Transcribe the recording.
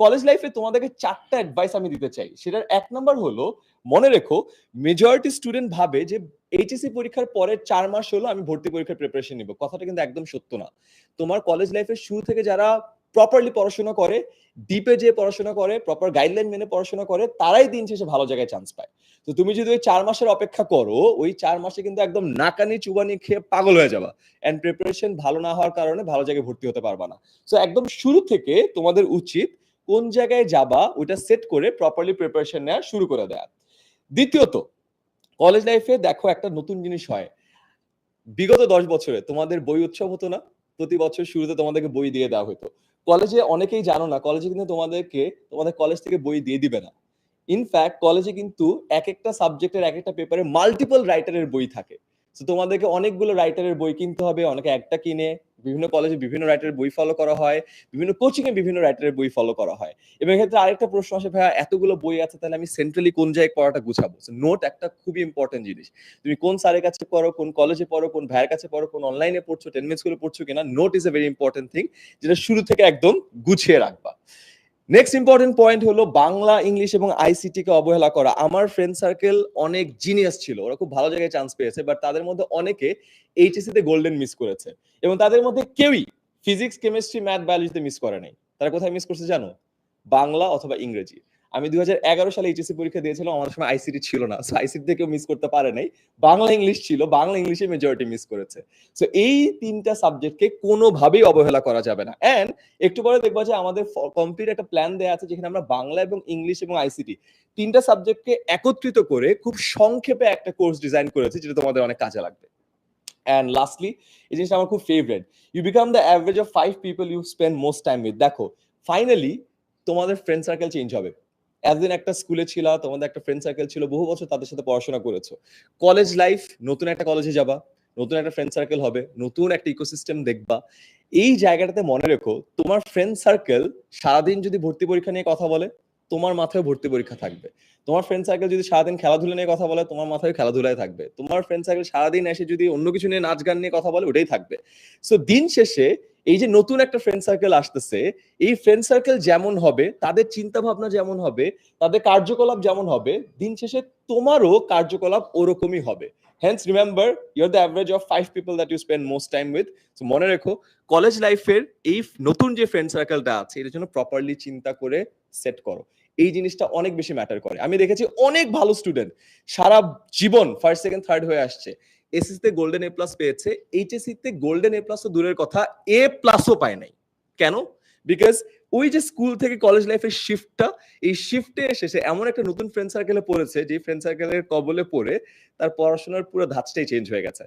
College লাইফে তোমাদেরকে চারটা অ্যাডভাইস আমি দিতে চাই। সেটার এক নাম্বার হলো, মনে রেখো মেজরিটি স্টুডেন্ট ভাবে যে এইচএসসি পরীক্ষার পরে চার মাস হলো আমি ভর্তি পরীক্ষার প্রিপারেশন নিব। কথাটা কিন্তু একদম সত্য না। তোমার কলেজ লাইফের শুরু থেকে যারা প্রপারলি পড়াশোনা করে ডিপে যে পড়াশোনা করে প্রপার গাইডলাইন মেনে পড়াশোনা করে, তারাই দিন শেষে ভালো জায়গায় চান্স পায়। তো তুমি যদি ওই চার মাসের অপেক্ষা করো, ওই চার মাসে কিন্তু একদম নাকানি, চুবানি খেয়ে পাগল হয়ে যাবা। অ্যান্ড প্রিপারেশন ভালো না হওয়ার কারণে ভালো জায়গায় ভর্তি হতে পারবা না। সো একদম শুরু থেকে তোমাদের উচিত কোন জায়গায় যাবা ওইটা সেট করে প্রপারলি প্রিপারেশন নেওয়া শুরু করে দেয়া। দ্বিতীয়ত কলেজ লাইফে দেখো একটা নতুন জিনিস হয়। বিগত দশ বছরে তোমাদের বই উৎসব হতো না, প্রতি বছর শুরুতে তোমাদেরকে বই দিয়ে দেওয়া হতো। কলেজে অনেকেই জানো না কলেজে কিন্তু তোমাদেরকে, তোমাদের কলেজ থেকে বই দিয়ে দিবে না। ইনফ্যাক্ট কলেজে কিন্তু এক একটা সাবজেক্টের এক একটা পেপারে মাল্টিপল রাইটারের বই থাকে। তো তোমাদেরকে অনেকগুলো রাইটারের বই কিনতে হবে, অনেকে একটা কিনে। বিভিন্ন কলেজে বিভিন্ন রাইটারের বই ফলো করা হয়, বিভিন্ন কোচিং এ বিভিন্ন রাইটারের বই ফলো করা হয়। এবং এক্ষেত্রে আরেকটা প্রশ্ন আসে, ভাইয়া, এতগুলো বই আছে, তাহলে আমি সেন্ট্রালি কোন জায়গায় পড়াটা গুছাবো? নোট একটা খুবই ইম্পর্টেন্ট জিনিস। তুমি কোন স্যারের কাছে পড়ো, কোন কলেজে পড়ো, কোন ভাইয়ের কাছে পড়ো, কোন অনলাইনে পড়ছো টেন মিনিট স্কুলে পড়ছো কিনা note is a very important thing যেটা শুরু থেকে একদম গুছিয়ে রাখবা। নেক্সট ইম্পর্টেন্ট পয়েন্ট হলো বাংলা ইংলিশ এবং আইসিটি কে অবহেলা করা। আমার ফ্রেন্ড সার্কেল অনেক জিনিয়াস ছিল, ওরা খুব ভালো জায়গায় চান্স পেয়েছে বাট তাদের মধ্যে অনেকে এইচএসসি তে গোল্ডেন মিস করেছে। এবং তাদের মধ্যে কেউই ফিজিক্স কেমিস্ট্রি ম্যাথ বায়োলজিতে মিস করে নাই। তারা কোথায় মিস করছে জানো? বাংলা অথবা ইংরেজি। আমি দুই হাজার এগারো সালে এইচএসসি পরীক্ষা দিয়েছিলাম আমার সময় আইসিটি ছিল না। সো আইসিটি থেকেও মিস করতে পারে নাই। বাংলা ইংলিশ ছিল, বাংলা ইংলিশে মেজরিটি মিস করেছে। সো এই তিনটা সাবজেক্টকে কোনোভাবেই অবহেলা করা যাবে না। এন্ড একটু পরে দেখব যে আমাদের কমপ্লিট একটা প্ল্যান দেওয়া আছে, যেখানে আমরা বাংলা এবং ইংলিশ এবং আইসিটি তিনটা সাবজেক্টকে একত্রিত করে খুব সংক্ষেপে একটা কোর্স ডিজাইন করেছি, যেটা তোমাদের অনেক কাজে লাগবে। অ্যান্ড লাস্টলি এই জিনিসটা আমার খুব favourite you become the average of five people you spend most time with দেখো ফাইনালি তোমাদের ফ্রেন্ড সার্কেল চেঞ্জ হবে। এতদিন একটা স্কুলে ছিল, তোমাদের একটা ফ্রেন্ড সার্কেল ছিল, বহু বছর তাদের সাথে পড়াশোনা করেছ। কলেজ লাইফ নতুন একটা কলেজে যাবা, নতুন একটা ফ্রেন্ড সার্কেল হবে, নতুন একটা ইকোসিস্টেম দেখবা। এই জায়গাটাতে মনে রেখো, তোমার ফ্রেন্ড সার্কেল সারাদিন যদি ভর্তি পরীক্ষা নিয়ে কথা বলে তোমার মাথায় ভর্তি পরীক্ষা থাকবে। তোমার ফ্রেন্ড সার্কেল যদি সারাদিন খেলাধুলা নিয়ে কথা বলে, তোমার মাথায় খেলাধুলায় থাকবে। তোমার ফ্রেন্ড সার্কেল সারাদিন এসে যদি অন্য কিছু নিয়ে নাচ গান নিয়ে কথা বলে, ওটাই থাকবে। সো দিন শেষে এই যে নতুন একটা ফ্রেন্ড সার্কেল আসতেছে, এই ফ্রেন্ড সার্কেল যেমন হবে, তাদের চিন্তা ভাবনা যেমন হবে, তাদের কার্যকলাপ যেমন হবে, দিন শেষে তোমারও কার্যকলাপ ওরকমই হবে। Hence remember your the average of five people that you spend most time with so মনে রেখো কলেজ লাইফের এই নতুন যে ফ্রেন্ড সার্কেলটা আছে, এটার জন্য প্রপারলি চিন্তা করে সেট করো। এই জিনিসটা অনেক বেশি ম্যাটার করে। আমি দেখেছি অনেক ভালো স্টুডেন্ট সারা জীবন ফার্স্ট সেকেন্ড থার্ড হয়ে আসছে। এসএসসি তে গোল্ডেন এ প্লাস পেয়েছে এইচএসসি তে গোল্ডেন এ প্লাস তো দূরের কথা এ প্লাসও পায় নাই। কেন? বিকজ ওই যে স্কুল থেকে কলেজ লাইফের শিফটটা এই শিফটে এসে সে এমন একটা নতুন ফ্রেন্ড সার্কেলে পড়েছে যে ফ্রেন্ড সার্কেলের কবলে পড়ে তার পড়াশোনার পুরো ধাঁচটাই চেঞ্জ হয়ে গেছে।